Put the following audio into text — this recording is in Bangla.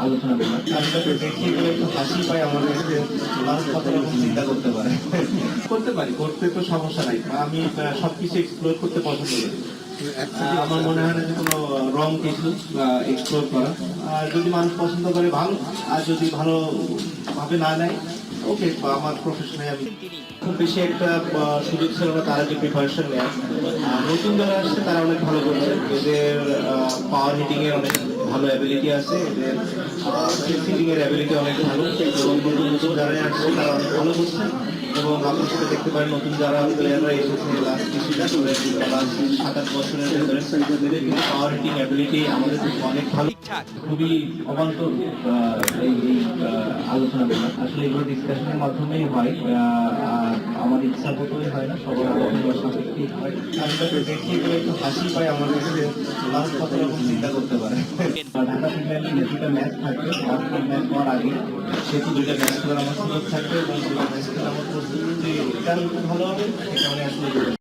আলোচনা করলাম। কাজটা দেখি গেলে একটু হাসি পায় আমাদেরকে মানুষ কত রকম চিন্তা করতে পারে। করতে পারি করতে তো সমস্যা নাই। আমি সব সবকিছু এক্সপ্লোর করতে পছন্দ করি। আহ, আমার মনে হয় না যে কোনো রং কিছু এক্সপ্লোর করা। আর যদি মানুষ পছন্দ করে ভালো আর যদি ভালো ভাবে না নেয় ওকে আমার প্রফেশনে আমি খুব বেশি একটা সুযোগ ছিল না তারা যে প্রিপারেশন নেয় আর নতুন যারা আসছে তারা অনেক ভালো করছে। এদের পাওয়ার হিটিং এর অনেক ভালো অ্যাবিলিটি আছে এদের হিটিং এর অ্যাবিলিটি অনেক ভালো। এবং নতুন নতুন যারা আসছে তারা অনেক ভালো করছে। এবং আপনি সেটা দেখতে পারেন নতুন যারা প্লেয়াররা এসেছে লাস্ট কিছু বছরে লাস্ট সাত আট বছরের ভেতরে। পাওয়ার হিটিং অ্যাবিলিটি আমাদের অনেক ভালো। খুবই অবান্তর এই আহ, আলোচনাগুলো আসলে এগুলো ডিসকাশনের মাধ্যমেই হয়। আমার ইচ্ছা মতোই হয় না সবার আলোচনার সাপেক্ষেই হয়। আমরা তো দেখি একটু হাসি পায় আমাদের যে মানুষ কত রকম চিন্তা করতে পারে। ঢাকা প্রিমিয়ার লিগে দুটো ম্যাচ থাকবে। লাস্ট ম্যাচ হওয়ার আগে সেহেতু দুইটা ম্যাচ খেলার আমার সুযোগ থাকবে এবং দুটো ম্যাচ খেলে আমার প্রস্তুতি ভালো হবে এটা মানে আসলে